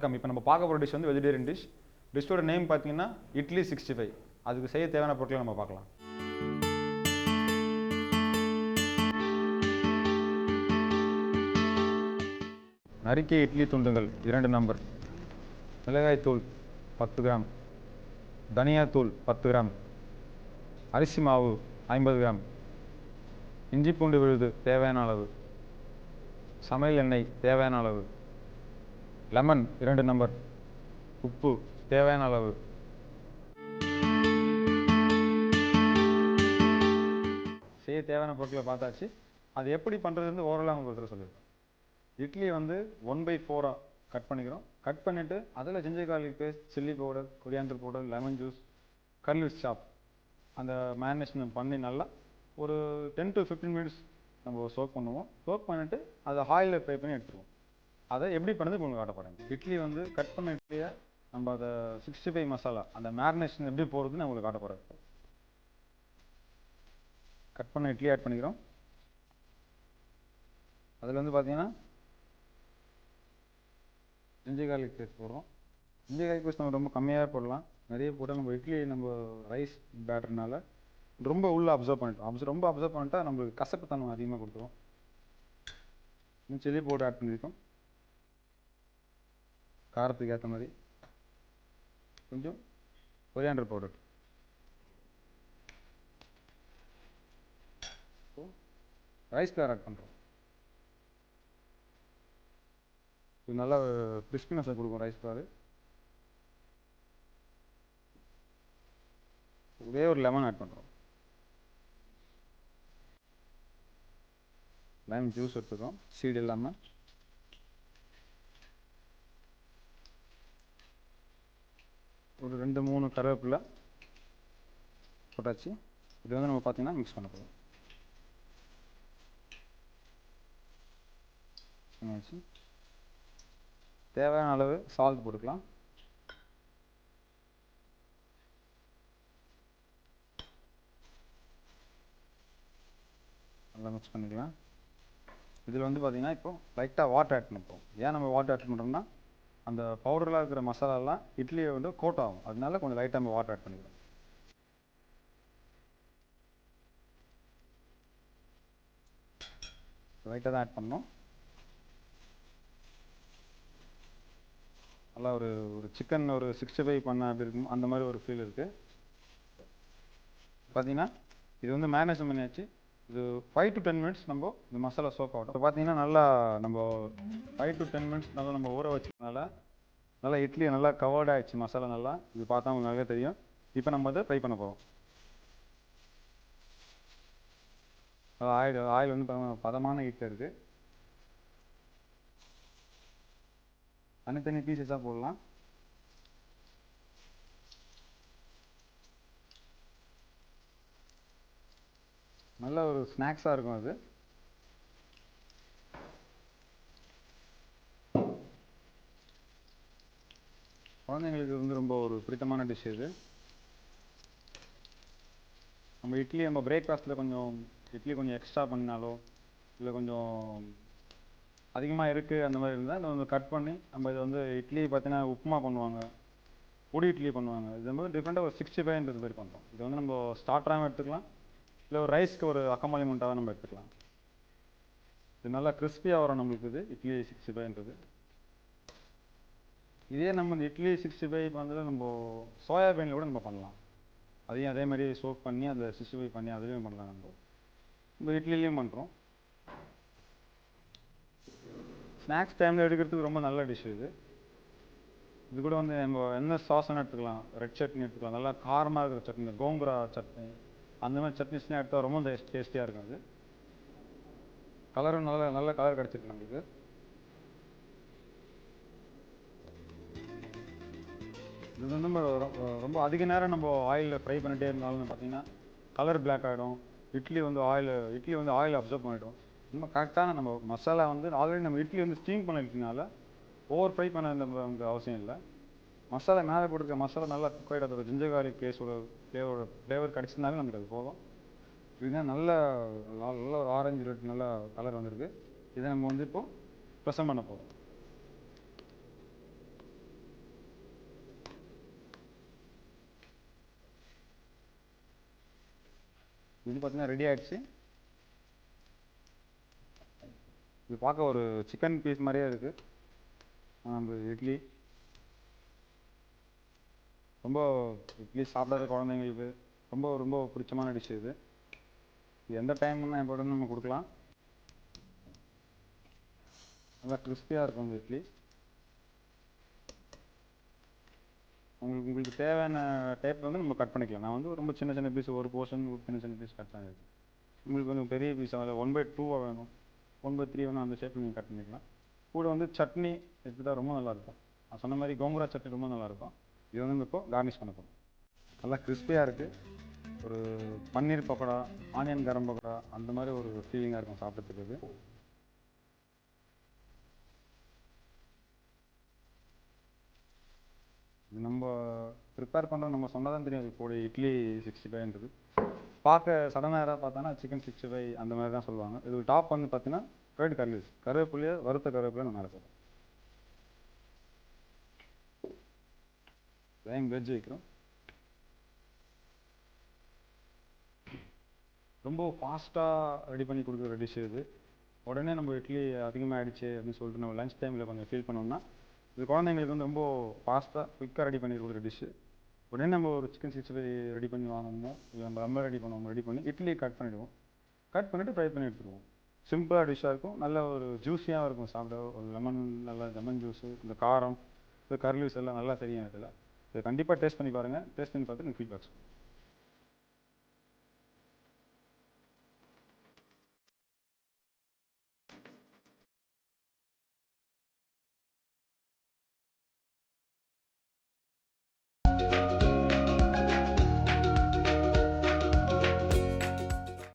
வணக்கம் இப்போ நம்ம பார்க்க போகிற டிஷ் வந்து வெஜிடேரியன் டிஷ் டிஷ்ஷோட நேம் பார்த்தீங்கன்னா இட்லி சிக்ஸ்டி ஃபைவ் அதுக்கு செய்ய தேவையான பொருட்களை நம்ம பார்க்கலாம். நறுக்கிய இட்லி துண்டுகள் இரண்டு நம்பர் மிளகாய் தூள் பத்து கிராம். தனியாத்தூள் பத்து கிராம். அரிசி மாவு ஐம்பது கிராம். இஞ்சி பூண்டு விழுது தேவையான அளவு. சமையல் எண்ணெய் தேவையான அளவு. லெமன் இரண்டு நம்பர் உப்பு தேவையான அளவு. செய்ய தேவையான பொருட்களை பார்த்தாச்சு. அது எப்படி பண்ணுறதுன்னு ஓரளவு அவங்க ஒருத்தர் சொல்லியிருக்கோம் இட்லியை வந்து ஒன் பை ஃபோராக கட் பண்ணிக்கிறோம். கட் பண்ணிவிட்டு அதில் ginger garlic paste chilli powder coriander powder lemon juice கர்லிஸ் சாப் அந்த மேரினேஷன் பண்ணி நல்லா ஒரு டென் டு ஃபிஃப்டீன் மினிட்ஸ் நம்ம சோக் பண்ணுவோம். சோக் பண்ணிவிட்டு அதை ஆயிலில் ஃப்ரை பண்ணி எடுத்துருவோம். அதை எப்படி பண்ணது உங்களுக்கு காட்ட போகிறேன் இட்லி வந்து கட் பண்ண இட்லியை நம்ம அதை சிக்ஸ்டி ஃபைவ் மசாலா அந்த மேரினேஷன் எப்படி போகிறதுன்னு உங்களுக்கு காட்ட போகிறேன் கட் பண்ண இட்லி ஆட் பண்ணிக்கிறோம். அதில் வந்து பார்த்தீங்கன்னா இஞ்சி garlic பேஸ்ட் போடுறோம். இஞ்சி garlic பேஸ்ட் நம்ம ரொம்ப கம்மியாக போடலாம். நிறைய போட்டால் நம்ம இட்லி நம்ம ரைஸ் பேட்டர்னால ரொம்ப உள்ளே அப்சர்வ் பண்ணிட்டோம். அப்சர்வ் ரொம்ப அப்சர்வ் பண்ணிட்டா நம்மளுக்கு கசப்புத்தன்மை அதிகமாக கொடுத்துரும். இன்னும் சில்லி பவுடர் ஆட் பண்ணியிருக்கோம் காரத்துக்கு ஏற்ற மாதிரி கொஞ்சம் coriander powder rice flour add பண்ணுறோம் இது நல்லா கிறிஸ்பினஸை கொடுக்கும் ரைஸ் ஃப்ளவர் ஒரே ஒரு லெமன் ஆட் பண்ணுறோம் லெமன் ஜூஸ் எடுத்துக்கிறோம். சீடு இல்லாமல் ஒரு ரெண்டு மூணு கருவேப்பிலை போட்டாச்சு. இது வந்து நம்ம பார்த்திங்கன்னா மிக்ஸ் பண்ண போதும் பண்ணியாச்சு தேவையான அளவு சால்ட் போட்டுக்கலாம். நல்லா மிக்ஸ் பண்ணிக்கலாம். இதில் வந்து பார்த்தீங்கன்னா இப்போ லைட்டாக வாட்டர் ஆட் பண்ணிப்போம் ஏன் நம்ம வாட்டர் ஆட் பண்ணுறோம்னா அந்த பவுடரில் இருக்கிற மசாலாலாம் இட்லியை வந்து கோட் ஆகும். அதனால கொஞ்சம் லைட்டாக நம்ம வாட்டர் ஆட் பண்ணிக்கிறோம் லைட்டாக தான் ஆட் பண்ணோம் நல்லா ஒரு ஒரு சிக்கன் ஒரு சிக்ஸ்டி ஃபைவ் பண்ண அப்படி இருக்கும். அந்த மாதிரி ஒரு ஃபீல் இருக்குது பார்த்தீங்கன்னா இது வந்து மேனேஜ் பண்ணியாச்சு. இது ஃபைவ் டு டென் மினிட்ஸ் நம்ம இந்த மசாலா சோப் ஆகட்டும். இப்போ பார்த்தீங்கன்னா நல்லா நம்ம ஃபைவ் டு டென் மினிட்ஸ் நல்லா நம்ம ஊற வச்சதுனால நல்லா இட்லி நல்லா கவர்ட் ஆகிடுச்சு மசாலா நல்லா. இது பார்த்தா உங்களுக்கு நல்லா தெரியும். இப்போ நம்ம அதை ஃப்ரை பண்ண போகிறோம் ஆயில் ஆயில் வந்து பதமா- பதமான ஹீட்டில் இருக்குது தனித்தனி பீசஸாக போடலாம். நல்ல ஒரு ஸ்நாக்ஸாக இருக்கும் அது. குழந்தைங்களுக்கு வந்து ரொம்ப ஒரு பிடித்தமான டிஷ் இது. நம்ம இட்லி நம்ம பிரேக்ஃபாஸ்ட்டில் கொஞ்சம் இட்லி கொஞ்சம் எக்ஸ்ட்ரா பண்ணினாலோ இல்லை கொஞ்சம் அதிகமாக இருக்குது அந்த மாதிரி இருந்தால் நம்ம கட் பண்ணி நம்ம இது வந்து இட்லி பார்த்தீங்கன்னா உப்புமா பண்ணுவாங்க. பொடி இட்லி பண்ணுவாங்க. இது வந்து டிஃப்ரெண்ட்டாக ஒரு சிக்ஸ்டி ஃபைவ்ன்றது மாதிரி பண்ணுறோம். இது வந்து நம்ம ஸ்டார்டராகவும் எடுத்துக்கலாம். இல்லை ஒரு ரைஸ்க்கு ஒரு அக்கமாலிமெண்ட்டாக நம்ம எடுத்துக்கலாம். இது நல்லா கிறிஸ்பியாக வரும் நம்மளுக்கு இது இட்லி சிக்ஸ்டி ஃபைவ்ன்றது இதே நம்ம இந்த இட்லி சிக்ஸ்டி ஃபைவ் வந்து நம்ம சோயாபீனில் கூட நம்ம பண்ணலாம். அதையும் அதே மாதிரி சோப் பண்ணி அந்த சிக்ஸ்டி ஃபைவ் பண்ணி அதுலேயும் பண்ணலாம் நம்ம. நம்ம இட்லிலையும் பண்ணுறோம் ஸ்நாக்ஸ் டைமில் எடுக்கிறதுக்கு ரொம்ப நல்ல டிஷ் இது. இது கூட வந்து நம்ம என்ன சாஸ்ன்னு எடுத்துக்கலாம். ரெட் சட்னி எடுத்துக்கலாம். நல்லா காரமாக இருக்கிற சட்னி கோங்குரா சட்னி. அந்த மாதிரி சட்னிஸ்லாம் எடுத்தால் ரொம்ப டேஸ்டியாக இருக்கும் அது. கலரும் நல்ல நல்ல கலர் கிடச்சிருக்கு நம்மளுக்கு. இது வந்து நம்ம ரொம்ப அதிக நேரம் நம்ம ஆயிலில் ஃப்ரை பண்ணிட்டே இருந்தாலும் பார்த்தீங்கன்னா கலர் பிளாக் ஆகிடும் இட்லி வந்து ஆயில் இட்லி வந்து ஆயில் அப்சர்வ் பண்ணிடும். நம்ம கரெக்டான நம்ம மசாலா வந்து ஆல்ரெடி நம்ம இட்லி வந்து ஸ்டீம் பண்ணிருக்கனால ஓவர் ஃப்ரை பண்ண நம்ம அவசியம் இல்லை. மசாலா மேலே போட்டுருக்க மசாலா நல்லா குக் ஆகிட்டு அதோட ஜிஞ்சர் கார்லிக் பேஸ்டோட ஃப்ளேவரோட ஃப்ளேவர் கிடச்சிருந்தாலே நமக்கு அது போதும். இதுதான் நல்ல நல்ல ஒரு ஆரஞ்சு ரெட் நல்லா கலர் வந்திருக்கு. இதை நம்ம வந்து இப்போது ப்ரெசன்ட் பண்ண போகிறோம் இது பார்த்தீங்கன்னா ரெடி ஆகிடுச்சு இது பார்க்க ஒரு சிக்கன் பீஸ் மாதிரியே இருக்குது நம்ம இட்லி ரொம்ப இட்லி சாப்பிடாத குழந்தைங்களுக்கு ரொம்ப ரொம்ப பிடிச்சமான டிஷ் இது. இது எந்த டைம்னா எப்போதும் நம்ம கொடுக்கலாம். நல்லா கிறிஸ்பியாக இருக்கும் இந்த இட்லி. உங்களுக்கு உங்களுக்கு தேவையான டைப் வந்து நம்ம கட் பண்ணிக்கலாம். நான் வந்து ரொம்ப சின்ன சின்ன பீஸ் ஒரு போர்ஷன் சின்ன சின்ன பீஸ் கட் பண்ணியிருக்கேன் உங்களுக்கு கொஞ்சம் பெரிய பீஸாக ஒன் பை டூவாக வேணும். ஒன் பை த்ரீ வேணும் அந்த ஷேப்பில் நீங்கள் கட் பண்ணிக்கலாம். கூட வந்து சட்னி எடுத்துட்டா ரொம்ப நல்லாயிருக்கும் நான் சொன்ன மாதிரி கோங்குரா சட்னி ரொம்ப நல்லாயிருக்கும் இது வந்து இப்போ கார்னிஷ் பண்ண போகிறோம் நல்லா கிறிஸ்பியாக இருக்குது ஒரு பன்னீர் பக்கோடா ஆனியன் கரம் பக்கோடா அந்த மாதிரி ஒரு ஃபீலிங்காக இருக்கும் சாப்பிட்றதுக்கு இது. நம்ம ப்ரிப்பேர் பண்ணுறது நம்ம சொன்னால் தான் தெரியும் இப்போ இட்லி சிக்ஸ்டி ஃபைவ்ன்றது பார்க்க சடனாக யாராவது சிக்கன் சிக்ஸ்டி ஃபைவ் அந்த மாதிரி தான் சொல்லுவாங்க. இது டாப் வந்து பார்த்தீங்கன்னா ஃப்ரைடு கர்லீஸ் கருவேப்பிலையே வறுத்த கருவேப்பிலை நம்ம மேலே டைம் லைம் வைக்கிறோம். ரொம்ப ஃபாஸ்ட்டாக ரெடி பண்ணி கொடுக்குற டிஷ் இது. உடனே நம்ம இட்லி அதிகமாக ஆயிடுச்சு அப்படின்னு சொல்லிட்டு நம்ம லஞ்ச் டைமில் கொஞ்சம் ஃபீல் பண்ணோம்னா இது குழந்தைங்களுக்கு வந்து ரொம்ப ஃபாஸ்ட்டாக குயிக்காக ரெடி பண்ணி கொடுக்குற டிஷ்ஷு உடனே நம்ம ஒரு சிக்கன் சிக்ஸ்டி ஃபைவ் ரெடி பண்ணி வாங்கணுமோ இல்லை நம்ம ரொம்ப ரெடி பண்ணுவோம். ரெடி பண்ணி இட்லியை கட் பண்ணிவிடுவோம் கட் பண்ணிவிட்டு ஃப்ரை பண்ணி எடுத்துருவோம் சிம்பிளாக டிஷ்ஷாக இருக்கும். நல்ல ஒரு ஜூஸியாக இருக்கும் சாப்பிட. ஒரு லெமன் நல்ல லெமன் ஜூஸு இந்த காரம் இந்த கர்லீஸ் எல்லாம் நல்லா தெரியும் இதில். இதை கண்டிப்பாக டேஸ்ட் பண்ணி பாருங்கள் டேஸ்ட் பண்ணி பார்த்துட்டு எனக்கு ஃபீட்பேக்ஸ்